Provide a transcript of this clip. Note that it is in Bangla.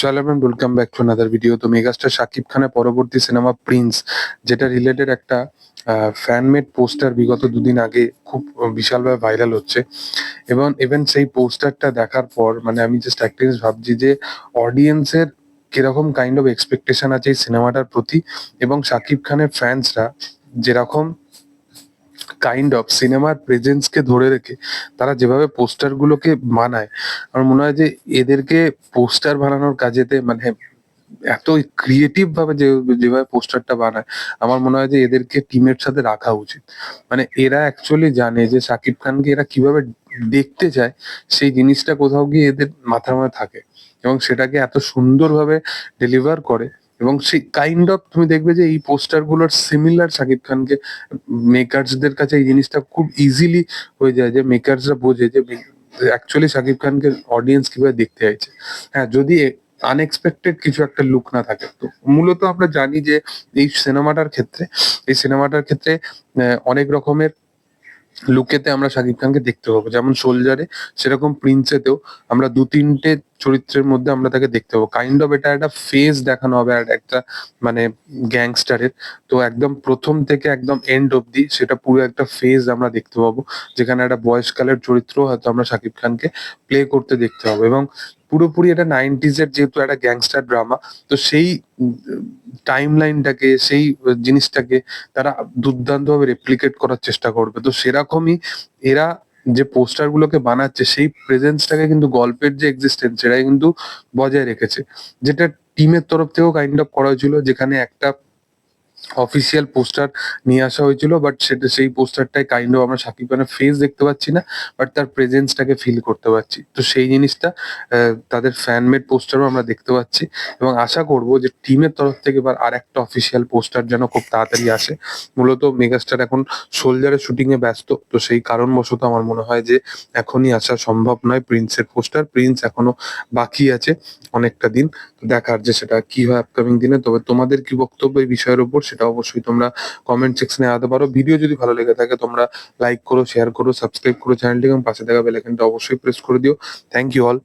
সালাম and welcome back to another video তো মেগাস্টার শাকিব খানের পরবর্তী সিনেমা প্রিন্স যেটা রিলেটেড একটা ফ্যানমেড পোস্টার বিগত দুদিন আগে খুব বিশালভাবে ভাইরাল হচ্ছে। এবং ইভেন সেই পোস্টারটা দেখার পর মানে আমি জাস্ট একটা ভাবছি যে অডিয়েন্সের কীরকম কাইন্ড অফ এক্সপেকটেশন আছে এই সিনেমাটার প্রতি? এবং শাকিব খানের ফ্যান্সরা যেরকম কাইন্ড অফ সিনেমার প্রেজেন্সকে ধরে রেখে তারা যেভাবে পোস্টার গুলোকে বানায় আমার মনে হয় যে এদেরকে পোস্টার বানানোর কাজেতে মানে এত ক্রিয়েটিভ ভাবে যেভাবে পোস্টারটা বানায়, আমার মনে হয় যে এদেরকে টিমের সাথে রাখা উচিত। মানে এরা অ্যাকচুয়ালি জানে যে শাকিব খানকে এরা কীভাবে দেখতে চায়, সেই জিনিসটা কোথাও গিয়ে এদের মাথার মধ্যে থাকে এবং সেটাকে এত সুন্দরভাবে ডেলিভার করে এবং সেই কাইন্ড অফ তুমি দেখবে যে এই পোস্টারগুলোর সিমিলার শাকিব খানকে মেকার্সদের কাছে এই জিনিসটা খুব ইজিলি হয়ে যায় যে মেকার্সরা বোঝে যে অ্যাকচুয়ালি শাকিব খানকে অডিয়েন্স কীভাবে দেখতে চাইছে? হ্যাঁ যদি আনএক্সপেক্টেড কিছু একটা লুক না থাকে, তো মূলত আমরা জানি যে এই সিনেমাটার ক্ষেত্রে, এই সিনেমাটার ক্ষেত্রে অনেক রকমের লুকেতে আমরা শাকিব খানকে দেখতে পাবো। যেমন সোলজারে সেরকম প্রিন্সেতেও আমরা দু তিনটে চরিত্রের মধ্যে আমরা তাকে দেখতে পাবো। কাইন্ড অফ এটা একটা ফেস দেখানো হবে আর একটা মানে গ্যাংস্টারের তো একদম প্রথম থেকে একদম এন্ড অবধি সেটা পুরো একটা ফেজ আমরা দেখতে পাবো। যেখানে একটা বয়সকালের চরিত্র হয়তো আমরা শাকিব খানকে প্লে করতে দেখতে পাবো। এবং পুরোপুরি এটা নাইনটিজ এর যেহেতু একটা গ্যাংস্টার ড্রামা তো সেই টাইম লাইনটাকে সেই জিনিসটাকে তারা দুর্দান্তভাবে রেপ্লিকেট করার চেষ্টা করবে। তো সেরকমই এরা যে পোস্টার গুলোকে বানাচ্ছে, সেই প্রেজেন্সটাকে কিন্তু গল্পের যে এক্সিস্টেন্স সেটাই কিন্তু বজায় রেখেছে। যেটা টিমের তরফ থেকেও কাইন্ড অফ করা হয়েছিল, যেখানে একটা অফিসিয়াল পোস্টার নিয়ে আসা হয়েছিল বাট সেটা, সেই পোস্টারটাই কাইন্ড অফ আমরা সাকিব খানের ফেস দেখতে পাচ্ছি না বাট তার প্রেজেন্সটাকে ফিল করতে পারছি। তো সেই জিনিসটা তাদের ফ্যানমেড পোস্টারও আমরা দেখতে পাচ্ছি, এবং আশা করব যে টিমের তরফ থেকে এবার আর একটা অফিসিয়াল পোস্টার যেন খুব তাড়াতাড়ি আসে। মূলত মেগাস্টার এখন সোলজারের শুটিং এ ব্যস্ত, তো সেই কারণবশত আমার মনে হয় যে এখনই আসা সম্ভব নয় প্রিন্সের পোস্টার প্রিন্স এখনও বাকি আছে অনেকটা দিন, তো দেখার যে সেটা কি হয় আপকামিং দিনে। তবে তোমাদের কি বক্তব্য এই বিষয়ের উপর? সেটা অবশ্যই তোমরা কমেন্ট সেকশনে আনতে পারো। ভিডিও যদি ভালো লেগে থাকে, তোমরা লাইক করো শেয়ার করো সাবস্ক্রাইব করো চ্যানেলটি এবং পাশে থাকা বেল আইকনটা অবশ্যই প্রেস করে দিও। Thank you all